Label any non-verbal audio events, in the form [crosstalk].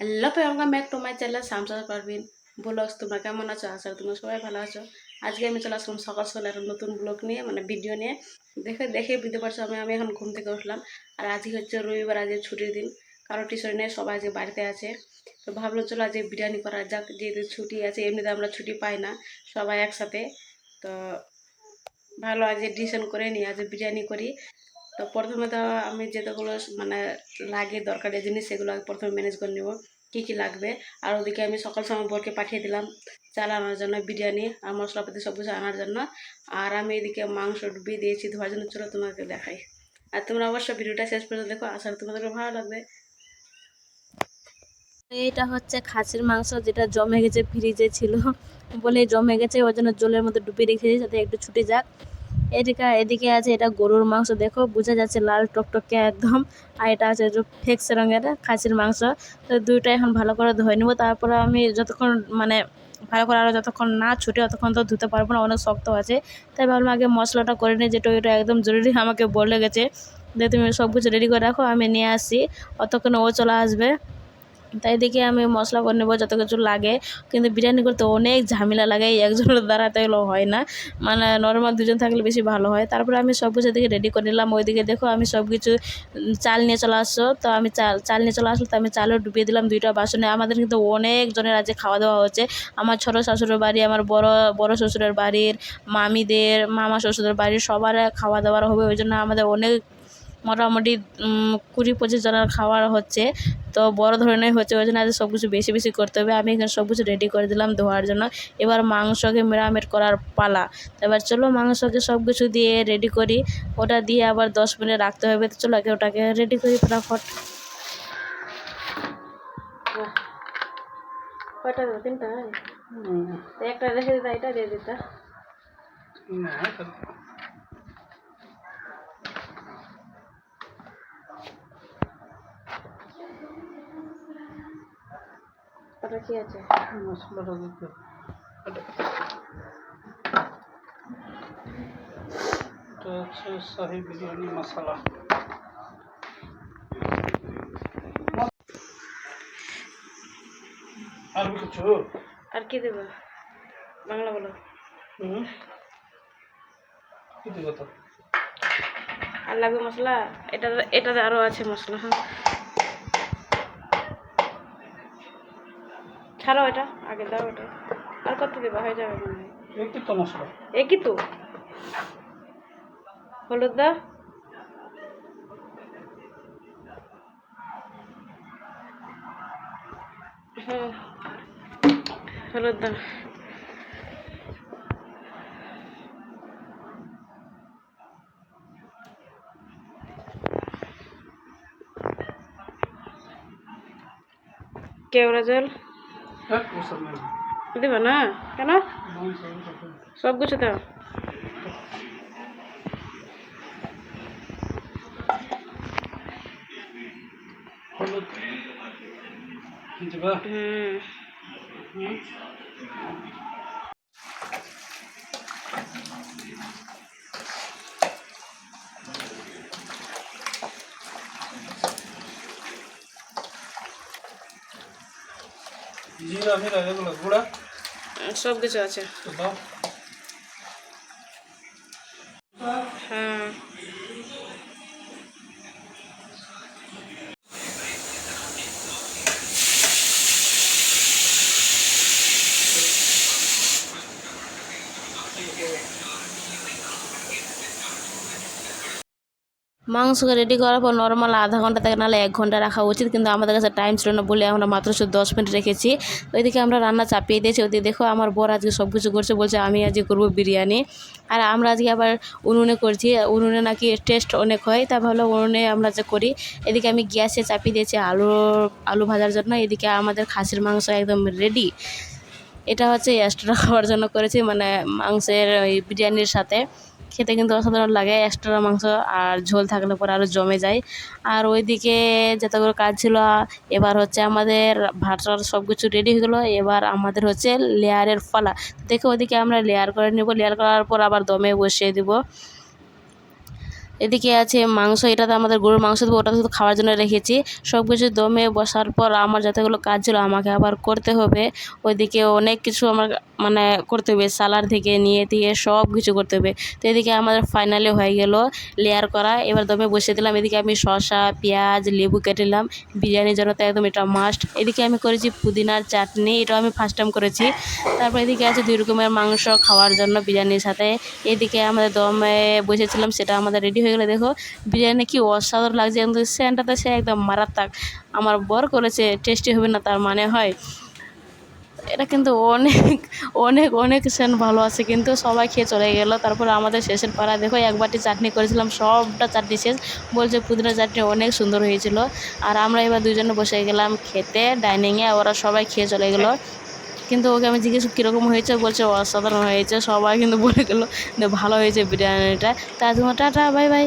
Hello welcome back to my channel Shamshad Parveen blogs. তোমরা কেমন আছো? আশা তোমরা সবাই ভালো আছো। আজকে আমি চলে আসলাম সকাল সকাল একটা নতুন ব্লগ নিয়ে মানে ভিডিও নিয়ে। দেখে দেখে বুঝতে পারছ আমি আমি এখন ঘুম থেকে উঠলাম। আর আজকে হচ্ছে রবিবার, আজকে ছুটির দিন। কারও টিউশন নেই, সবাই আজকে বাড়িতে আছে। তো ভাবলো চলো আজকে বিরিয়ানি করা যাক, যেহেতু ছুটি আছে, এমনিতে আমরা ছুটি পাই না, সবাই একসাথে। তো ভালো আজকে ডিসিশন করে নিই আজকে বিরিয়ানি করি। তো প্রথমে তো আমি যেগুলো মানে লাগে দরকারি জিনিস, সেগুলো প্রথমে ম্যানেজ করে নেব, কী কী লাগবে। আর ওদিকে আমি সকাল সময় বোরকে পাঠিয়ে দিলাম, চাল আনার জন্য, বিরিয়ানি আর মশলাপাতি সব কিছু আনার জন্য। আর আমি এদিকে মাংস ডুবিয়ে দিয়েছি, ধোয়ার জন্য চলো তোমাকে দেখাই। আর তোমরা অবশ্যই ভিডিওটা শেষ পর্যন্ত দেখো, আশা করি তোমাদেরকে ভালো লাগবে। এইটা হচ্ছে খাসির মাংস, যেটা জমে গেছে ফ্রিজে ছিল। বলে জমে গেছে, ওই জন্য জলের মধ্যে ডুবিয়ে রেখেছি, যাতে একটু ছুটে যাক। এদিকে এদিকে আছে এটা গরুর মাংস, দেখো, বোঝা যাচ্ছে লাল টকটকে একদম। আর এটা আছে ফেক্স রঙের খাসির মাংস। তো দুইটা এখন ভালো করে ধুয়ে নেব। তারপরে আমি যতক্ষণ মানে ভালো করে আরও যতক্ষণ না ছুটে অতক্ষণ তো ধুতে পারব না, অনেক শক্ত আছে। তাই ভাবলাম আগে মশলাটা করে নিই যেটা ওইটা একদম জরুরি আমাকে বলে গেছে যে তুমি সব কিছু রেডি করে রাখো, আমি নিয়ে আসি অতক্ষণ ও চলে আসবে। তাই দেখে আমি মশলা করে নেব, যত কিছু লাগে। কিন্তু বিরিয়ানি করতে অনেক ঝামেলা লাগে একজনের দ্বারা তো এগুলো হয় না। মানে নর্মাল দুজন থাকলে বেশি ভালো হয়। তারপরে আমি সব কিছু এদিকে রেডি করে নিলাম। ওইদিকে দেখো আমি সব কিছু চাল নিয়ে চলে আসছো। তো আমি চাল চাল নিয়ে চলে আসলো। তো আমি চালও ডুবিয়ে দিলাম দুইটা বাসনে। আমাদের কিন্তু অনেক জনের আজকে খাওয়া দাওয়া হচ্ছে আমার ছোটো শ্বশুরের বাড়ি, আমার বড় বড় শ্বশুরের বাড়ির মামিদের, মামা শ্বশুরের বাড়ির সবার খাওয়া দাওয়ার হবে। ওই জন্য আমাদের অনেক মোটামুটি কুড়ি পঁচিশ জনের খাওয়ার হচ্ছে। তো বড় ধরনের হচ্ছে ওই জন্য সব কিছু বেশি বেশি করতে হবে। আমি এখানে সব কিছু রেডি করে দিলাম ধোয়ার জন্য। এবার মাংসকে মেরামেট করার পালা। তো এবার চলো মাংসকে সব কিছু দিয়ে রেডি করি। ওটা দিয়ে আবার দশ মিনিট রাখতে হবে। তো চলো আগে ওটাকে রেডি করি ফটাফট। কয়টা তিনটা? একটা রেখে দিতা এটা দিয়ে দিতা। ওটা কি আছে? মশলাটা দিতে এটা হচ্ছে শাহি বিরিয়ানি মশলা। আর কিছু? আর কি দেবো? বাংলা বলো। হুম? কি দেবো তো? আর লাগবে মশলা? এটা এটাতে আরও আছে মশলা হ্যাঁ। ছাড়ো এটা আগে দাও এটা। আর কত দেবা? হয়ে যাবে মনে হয়। কি তো মশলা একই তো? হলুদ হ্যাঁ হলুদ দাও। কেওড়া জল। দেবে না? কেন? সব কিছু তো হুম। জিরা ফিরা এগুলো গুঁড়া। সব কিছু আছে তো দাও হ্যাঁ মাংসকে রেডি করার পর নর্মাল আধা ঘণ্টা থেকে নাহলে এক ঘণ্টা রাখা উচিত। কিন্তু আমাদের কাছে টাইম ছিল না বলে আমরা মাত্র শুধু দশ মিনিট রেখেছি। ওইদিকে আমরা রান্না চাপিয়ে দিয়েছি। ওইদিকে দেখো আমার বর আজকে সব কিছু করছে, বলছে আমি আজকে করব বিরিয়ানি। আর আমরা আজকে আবার উনুনে করছি। উনুনে নাকি টেস্ট অনেক হয়, তা ভালো উনুনে আমরা যে করি। এদিকে আমি গ্যাসে চাপিয়ে দিয়েছি আলু আলু ভাজার জন্য। এদিকে আমাদের খাসির মাংস একদম রেডি এটা হচ্ছে এক্সট্রা [laughs] খাওয়ার জন্য করেছি মানে মাংসের ওই বিরিয়ানির সাথে। খেতে কিন্তু অসাধারণ লাগে এক্সট্রা মাংস আর ঝোল থাকলে পরে আরও জমে যায়। আর ওইদিকে যতগুলো কাজ ছিল, এবার হচ্ছে আমাদের ভাটার সব কিছু রেডি হয়ে গেলো। এবার আমাদের হচ্ছে লেয়ারের ফলা দেখে ওইদিকে আমরা লেয়ার করে নেব। লেয়ার করার পর আবার দমে বসিয়ে দিব। এদিকে আছে মাংস এটাতে আমাদের গরুর মাংস দেবো, ওটা শুধু খাওয়ার জন্য রেখেছি। সব কিছু দমে বসার পর আমার যতগুলো কাজ ছিল, আমাকে আবার করতে হবে। ওইদিকে অনেক কিছু আমার মানে করতে হবে সালার থেকে, নিয়ে দিয়ে সব কিছু করতে হবে। তো এদিকে আমাদের ফাইনালি হয়ে গেল লেয়ার করা। এবার দমে বসিয়ে দিলাম, এদিকে আমি শসা, পেঁয়াজ, লেবু কেটে নিলাম। বিরিয়ানির জন্য তো একদম এটা মাস্ট এদিকে আমি করেছি পুদিনার চাটনি, এটাও আমি ফার্স্ট টাইম করেছি। তারপর এদিকে আছে দুই রকমের মাংস খাওয়ার জন্য বিরিয়ানির সাথে। এদিকে আমাদের দমে বসেছিলাম, সেটা আমাদের রেডি হয়ে গেলে দেখো, বিরিয়ানি কি অসাধারণ লাগছে। কিন্তু সেন্টটাতে সে একদম মারাত্মক। আমার বর করেছে টেস্টি হবে না তার মানে হয়। এটা কিন্তু অনেক অনেক অনেক সেন্ট ভালো আছে, কিন্তু সবাই খেয়ে চলে গেলো। তারপরে আমাদের শেষের পাড়া দেখো, এক বাটি চাটনি করেছিলাম, সবটা চাটনি শেষ। বলছে পুদিনা চাটনি অনেক সুন্দর হয়েছিল। আর আমরা এবার দুজনে বসে গেলাম খেতে ডাইনিংয়ে ওরা সবাই খেয়ে চলে গেলো। কিন্তু ওকে আমি জিজ্ঞেস কীরকম হয়েছে? বলছে, অসাধারণ হয়েছে। সবাই কিন্তু বলে গেলো ভালো হয়েছে বিরিয়ানিটা। তার জন্য টাটা, বাই বাই।